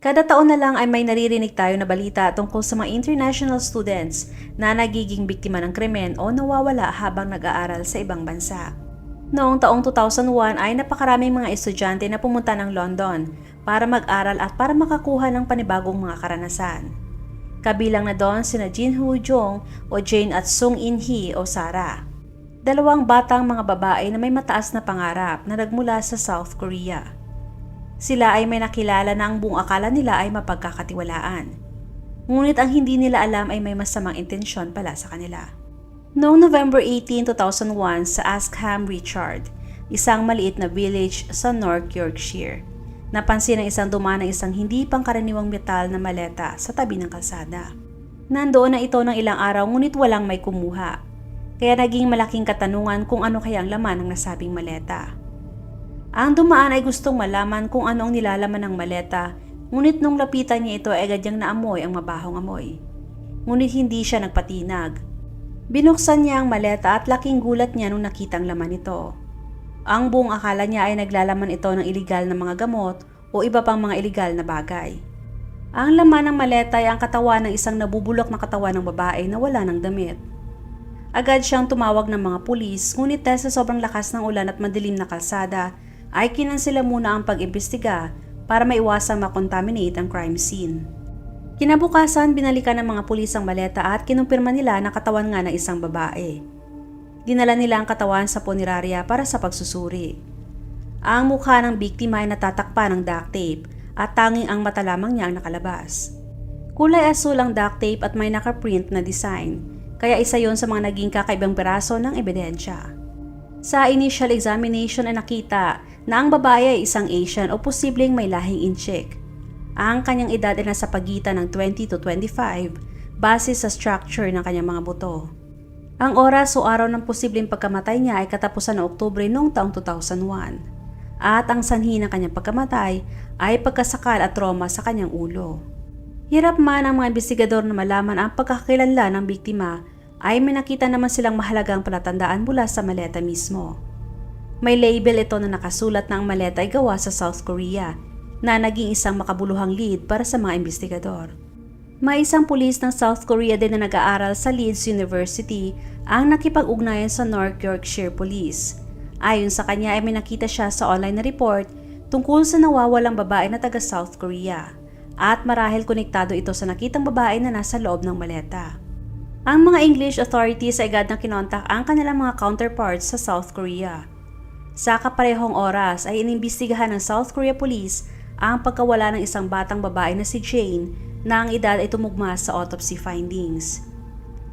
Kada taon na lang ay may naririnig tayo na balita tungkol sa mga international students na nagiging biktima ng krimen o nawawala habang nag-aaral sa ibang bansa. Noong taong 2001 ay napakaraming mga estudyante na pumunta ng London para mag-aral at para makakuha ng panibagong mga karanasan. Kabilang na doon sina Jin Hoo Jong o Jane at Sung In Hee o Sarah. Dalawang batang mga babae na may mataas na pangarap na nagmula sa South Korea. Sila ay may nakilala na ang buong akala nila ay mapagkakatiwalaan. Ngunit ang hindi nila alam ay may masamang intensyon pala sa kanila. Noong November 18, 2001 sa Askham Richard, isang maliit na village sa North Yorkshire, napansin ng isang dumaan ng isang hindi pangkaraniwang metal na maleta sa tabi ng kalsada. Nandoon na ito ng ilang araw ngunit walang may kumuha, kaya naging malaking katanungan kung ano kaya ang laman ng nasabing maleta. Ang dumaan ay gustong malaman kung ano ang nilalaman ng maleta, ngunit nung lapitan niya ito ay agad naamoy ang mabahong amoy. Ngunit hindi siya nagpatinag. Binuksan niya ang maleta at laking gulat niya nung nakitang laman ito. Ang buong akala niya ay naglalaman ito ng iligal na mga gamot o iba pang mga iligal na bagay. Ang laman ng maleta ay ang katawan ng isang nabubulok na katawan ng babae na wala ng damit. Agad siyang tumawag ng mga pulis ngunit dahil sa sobrang lakas ng ulan at madilim na kalsada ay kinansila muna ang pag-imbestiga para maiwasang makontaminate ang crime scene. Kinabukasan, binalikan ng mga pulis ang maleta at kinumpirma nila na katawan nga ng isang babae. Dinala nila ang katawan sa punerarya para sa pagsusuri. Ang mukha ng biktima ay natatakpan ng duct tape at tanging ang mata lamang niya ang nakalabas. Kulay asul ang duct tape at may nakaprint na design, kaya isa yon sa mga naging kakaibang peraso ng ebidensya. Sa initial examination ay nakita na ang babae ay isang Asian o posibleng may lahing Inchik. Ang kanyang edad ay nasa pagitan ng 20 to 25 base sa structure ng kanyang mga buto. Ang oras o araw ng posibleng pagkamatay niya ay katapusan ng Oktubre noong taong 2001. At ang sanhi ng kanyang pagkamatay ay pagkasakal at trauma sa kanyang ulo. Hirap man ang mga investigador na malaman ang pagkakakilanlan ng biktima ay may nakita naman silang mahalagang palatandaan mula sa maleta mismo. May label ito na nakasulat na ang maleta ay gawa sa South Korea na naging isang makabuluhang lead para sa mga investigador. May isang pulis ng South Korea din na nag-aaral sa Leeds University ang nakipag-ugnayan sa North Yorkshire Police. Ayon sa kanya ay may nakita siya sa online na report tungkol sa nawawalang babae na taga South Korea at marahil konektado ito sa nakitang babae na nasa loob ng maleta. Ang mga English authorities ay agad na kinontak ang kanilang mga counterparts sa South Korea. Sa kaparehong oras ay inimbestigahan ng South Korea Police ang pagkawala ng isang batang babae na si Jane na ang edad ay tumugma sa autopsy findings.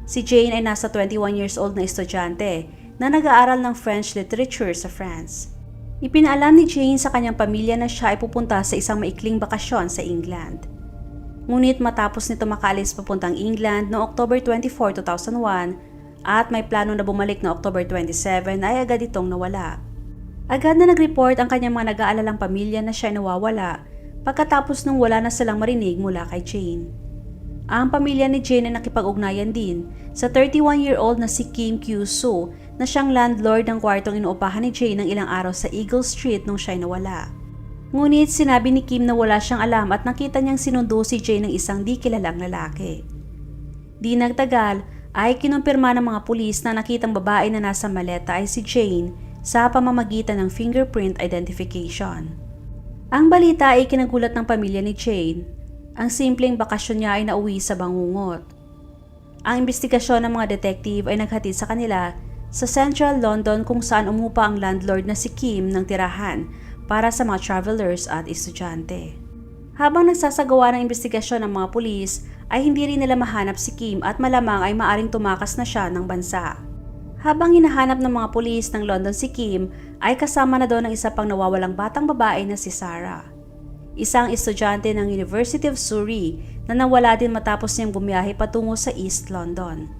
Si Jane ay nasa 21 years old na estudyante na nag-aaral ng French literature sa France. Ipinaalam ni Jane sa kanyang pamilya na siya ay pupunta sa isang maikling bakasyon sa England. Ngunit matapos nito makalis papuntang England noong October 24, 2001 at may plano na bumalik na October 27 ay agad itong nawala. Agad na nag-report ang kanyang mga nag-aalalang pamilya na siya nawawala pagkatapos nung wala na silang marinig mula kay Jane. Ang pamilya ni Jane ay nakipag-ugnayan din sa 31-year-old na si Kim Kyu-soo na siyang landlord ng kwartong inuupahan ni Jane ng ilang araw sa Eagle Street nung siya nawala. Ngunit sinabi ni Kim na wala siyang alam at nakita niyang sinundo si Jay ng isang di kilalang lalaki. Di nagtagal ay kinumpirma ng mga pulis na nakitang babae na nasa maleta ay si Jane sa pamamagitan ng fingerprint identification. Ang balita ay kinagulat ng pamilya ni Jane. Ang simpleng bakasyon niya ay nauwi sa bangungot. Ang investigasyon ng mga detective ay naghatid sa kanila sa Central London kung saan umupa ang landlord na si Kim ng tirahan para sa mga travelers at estudyante. Habang nagsasagawa ng investigasyon ng mga pulis, ay hindi rin nila mahanap si Kim at malamang ay maaring tumakas na siya ng bansa. Habang hinahanap ng mga pulis ng London si Kim, ay kasama na doon ang isa pang nawawalang batang babae na si Sarah. Isang estudyante ng University of Surrey na nawala din matapos niyang bumiyahe patungo sa East London.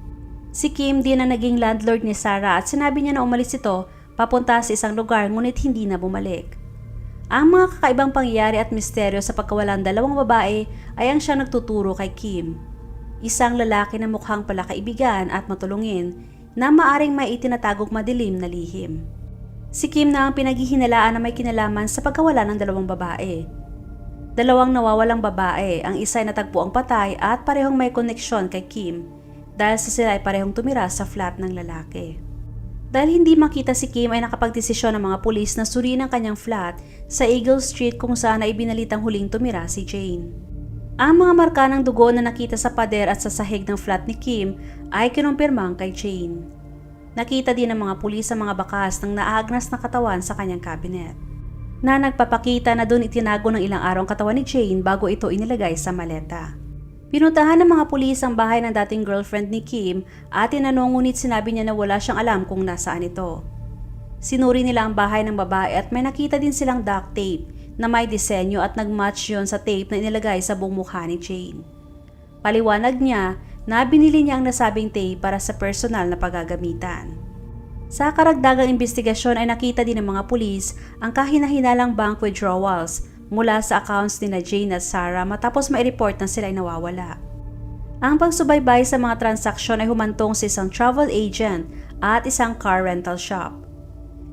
Si Kim din ang naging landlord ni Sarah at sinabi niya na umalis ito papunta sa isang lugar ngunit hindi na bumalik. Ang mga kakaibang pangyayari at misteryo sa pagkawalan dalawang babae ay ang siyang nagtuturo kay Kim. Isang lalaki na mukhang palakaibigan at matulungin na maaring may itinatagong madilim na lihim. Si Kim na ang pinaghihinalaan na may kinalaman sa pagkawala ng dalawang babae. Dalawang nawawalang babae, ang isa ay natagpo ang patay at parehong may koneksyon kay Kim dahil sa sila ay parehong tumira sa flat ng lalaki. Dahil hindi makita si Kim ay nakapagdesisyon ng mga pulis na suriin ang kanyang flat sa Eagle Street kung saan ay binalitang huling tumira si Jane. Ang mga marka ng dugo na nakita sa pader at sa sahig ng flat ni Kim ay kinumpirmang kay Jane. Nakita din ng mga pulis ang mga bakas ng naagnas na katawan sa kanyang cabinet na nagpapakita na doon itinago ng ilang araw ang katawan ni Jane bago ito inilagay sa maleta. Pinuntahan ng mga pulis ang bahay ng dating girlfriend ni Kim at tinanong ngunit sinabi niya na wala siyang alam kung nasaan ito. Sinuri nila ang bahay ng babae at may nakita din silang duct tape na may disenyo at nagmatch yon sa tape na inilagay sa buong mukha ni Jane. Paliwanag niya na binili niya ang nasabing tape para sa personal na paggagamitan. Sa karagdagang investigasyon ay nakita din ng mga pulis ang kahinahinalang bank withdrawals mula sa accounts ni na Jane at Sarah matapos mai-report na sila ay nawawala. Ang pagsubaybay sa mga transaksyon ay humantong sa isang travel agent at isang car rental shop.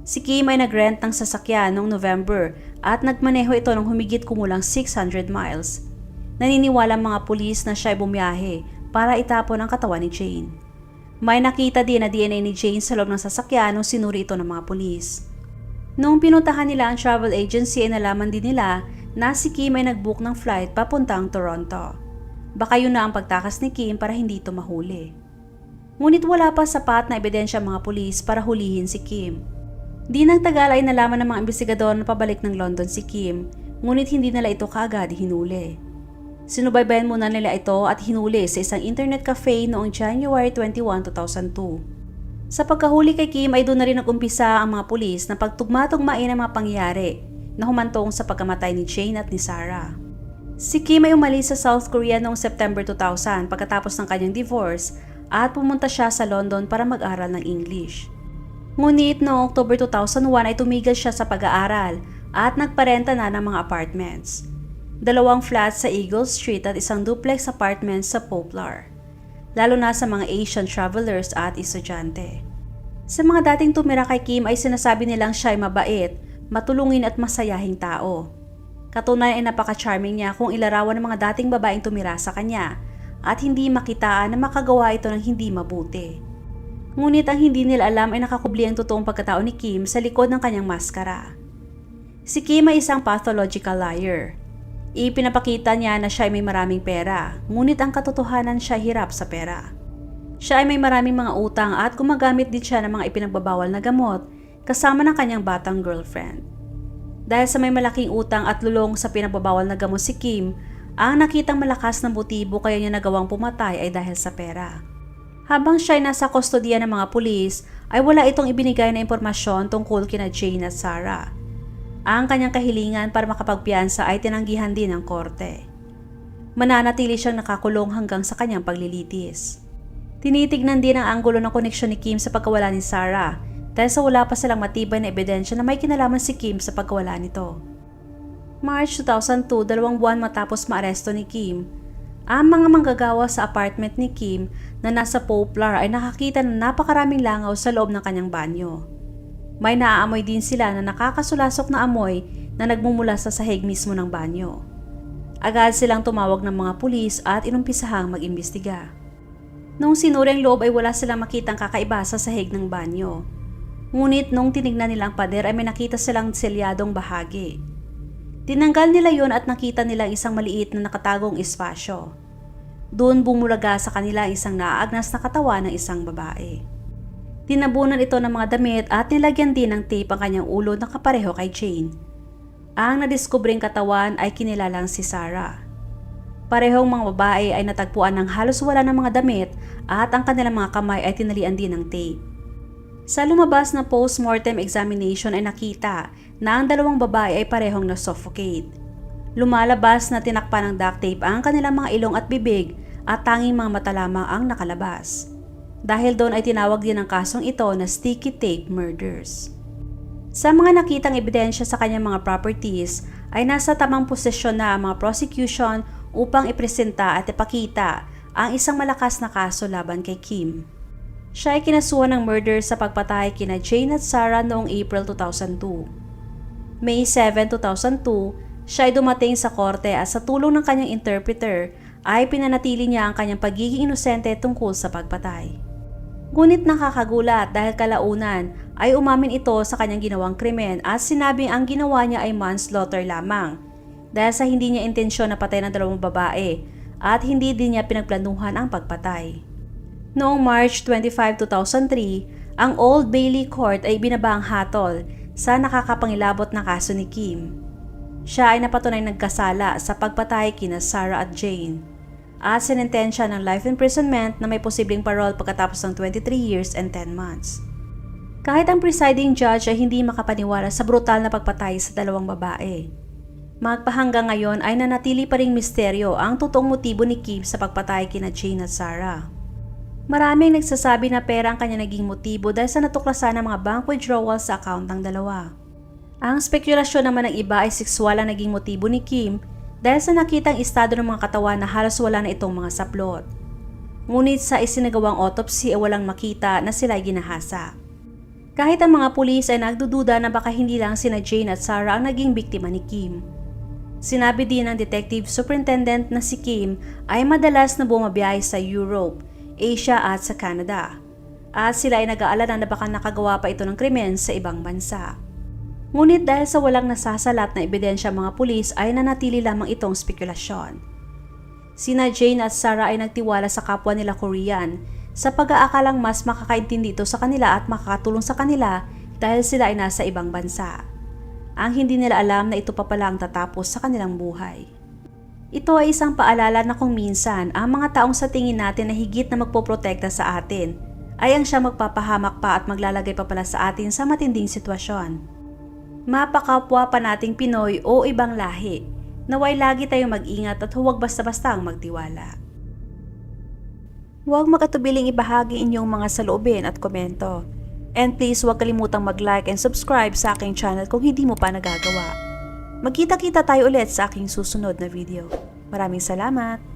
Si Kim ay nag-rent ng sasakyan noong November at nagmaneho ito ng humigit kumulang 600 miles. Naniniwala ang mga pulis na siya ay bumiyahe para itapon ang katawan ni Jane. May nakita din na DNA ni Jane sa loob ng sasakyan nung sinuri ito ng mga pulis. Noong pinuntahan nila ang travel agency ay nalaman din nila na si Kim ay nag-book ng flight papuntang Toronto. Baka yun na ang pagtakas ni Kim para hindi ito mahuli. Ngunit wala pa sapat na ebidensya mga pulis para hulihin si Kim. Di nang tagal ay nalaman ng mga investigador na pabalik ng London si Kim, ngunit hindi nila ito kaagad hinuli. Sinubaybayan muna nila ito at hinuli sa isang internet cafe noong January 21, 2002. Sa pagkahuli kay Kim ay doon na rin nagumpisa ang mga pulis na pagtugma-tugmain mga pangyayari na humantong sa pagkamatay ni Jane at ni Sarah. Si Kim ay umalis sa South Korea noong September 2000 pagkatapos ng kanyang divorce at pumunta siya sa London para mag-aral ng English. Ngunit noong October 2001 ay tumigil siya sa pag-aaral at nagparenta na ng mga apartments dalawang flats sa Eagle Street at isang duplex apartment sa Poplar, lalo na sa mga Asian travelers at estudyante. Sa mga dating tumira kay Kim ay sinasabi nilang siya ay mabait, matulungin at masayahing tao. Katunayan ay napaka-charming niya kung ilarawan ng mga dating babaeng tumira sa kanya at hindi makitaan na makagawa ito ng hindi mabuti. Ngunit ang hindi nila alam ay nakakubli ang totoong pagkatao ni Kim sa likod ng kanyang maskara. Si Kim ay isang pathological liar Ipinapakita niya na siya ay may maraming pera, ngunit ang katotohanan siya hirap sa pera. Siya ay may maraming mga utang at gumagamit din siya ng mga ipinagbabawal na gamot kasama ng kanyang batang girlfriend. Dahil sa may malaking utang at lulong sa pinagbabawal na gamot si Kim, ang nakitang malakas na motibo kaya niya nagawang pumatay ay dahil sa pera. Habang siya ay nasa kustodiya ng mga pulis, ay wala itong ibinigay na impormasyon tungkol kina Jane at Sarah. Ang kanyang kahilingan para makapagpiyansa ay tinanggihan din ng korte. Mananatili siyang nakakulong hanggang sa kanyang paglilitis. Tinitignan din ang anggulo ng koneksyon ni Kim sa pagkawala ni Sarah dahil sa wala pa silang matibay na ebidensya na may kinalaman si Kim sa pagkawala nito. March 2002, dalawang buwan matapos maaresto ni Kim, ang mga manggagawa sa apartment ni Kim na nasa Poplar ay nakakita na napakaraming langaw sa loob ng kanyang banyo. May naaamoy din sila na nakakasulasok na amoy na nagmumula sa sahig mismo ng banyo. Agad silang tumawag ng mga pulis at inumpisahang mag-imbestiga. Nung sinuri ang loob ay wala silang makitang kakaiba sa sahig ng banyo. Ngunit nung tinignan nila ang pader ay may nakita silang selyadong bahagi. Tinanggal nila yon at nakita nila isang maliit na nakatagong espasyo. Doon bumulaga sa kanila isang naaagnas na katawan ng isang babae. Tinabunan ito ng mga damit at nilagyan din ng tape ang kanyang ulo na kapareho kay Jane. Ang nadiskubring katawan ay kinilalang si Sarah. Parehong mga babae ay natagpuan ng halos wala ng mga damit at ang kanilang mga kamay ay tinalian din ng tape. Sa lumabas na post-mortem examination ay nakita na ang dalawang babae ay parehong na-suffocate. Lumalabas na tinakpan ng duct tape ang kanilang mga ilong at bibig at tanging mga mata lamang ang nakalabas. Dahil doon ay tinawag din ang kasong ito na sticky tape murders. Sa mga nakitang ebidensya sa kanyang mga properties ay nasa tamang posisyon na ang mga prosecution upang ipresenta at ipakita ang isang malakas na kaso laban kay Kim. Siya ay kinasuhan ng murder sa pagpatay kina Jane at Sarah noong April 2002. May 7, 2002, Siya ay dumating sa korte at sa tulong ng kanyang interpreter ay pinanatili niya ang kanyang pagiging inosente tungkol sa pagpatay. Ngunit nakakagulat dahil kalaunan ay umamin ito sa kanyang ginawang krimen at sinabing ang ginawa niya ay manslaughter lamang dahil sa hindi niya intensyon na patay ng dalawang babae at hindi din niya pinagplanuhan ang pagpatay. Noong March 25, 2003, ang Old Bailey Court ay binaba ang hatol sa nakakapangilabot na kaso ni Kim. Siya ay napatunay nagkasala sa pagpatay kina Sarah at Jane at sinentensya ng life imprisonment na may posibleng parole pagkatapos ng 23 years and 10 months. Kahit ang presiding judge ay hindi makapaniwala sa brutal na pagpatay sa dalawang babae. Magpahanggang ngayon ay nanatili pa ring misteryo ang totoong motibo ni Kim sa pagpatay kina Jane at Sarah. Maraming nagsasabi na pera ang kanya naging motibo dahil sa natuklasan ng mga bank withdrawals sa account ng dalawa. Ang spekulasyon naman ng iba ay sexual ang naging motibo ni Kim dahil sa nakitang estado ng mga katawan na halos wala na itong mga saplot. Ngunit sa isinagawang autopsy ay walang makita na sila ay ginahasa. Kahit ang mga pulis ay nagdududa na baka hindi lang sina Jane at Sarah ang naging biktima ni Kim. Sinabi din ng detective superintendent na si Kim ay madalas na bumabiyahe sa Europe, Asia at sa Canada. At sila ay nag-aalala na baka nakagawa pa ito ng krimen sa ibang bansa. Ngunit dahil sa walang nasasalat na ebidensya mga pulis ay nanatili lamang itong spekulasyon. Sina Jane at Sarah ay nagtiwala sa kapwa nila Korean sa pag-aakalang mas makakaintindi ito sa kanila at makakatulong sa kanila dahil sila ay nasa ibang bansa. Ang hindi nila alam na ito pa pala ang tatapos sa kanilang buhay. Ito ay isang paalala na kung minsan ang mga taong sa tingin natin na higit na magpoprotekta sa atin ay ang siya magpapahamak pa at maglalagay pa pala sa atin sa matinding sitwasyon. Mapakapwa pa nating Pinoy o ibang lahi, naway lagi tayong mag-ingat at huwag basta-basta ang magtiwala. Huwag makatubiling ibahagi inyong mga saloobin at komento. And please huwag kalimutang mag-like and subscribe sa aking channel kung hindi mo pa nagagawa. Magkita-kita tayo ulit sa aking susunod na video. Maraming salamat!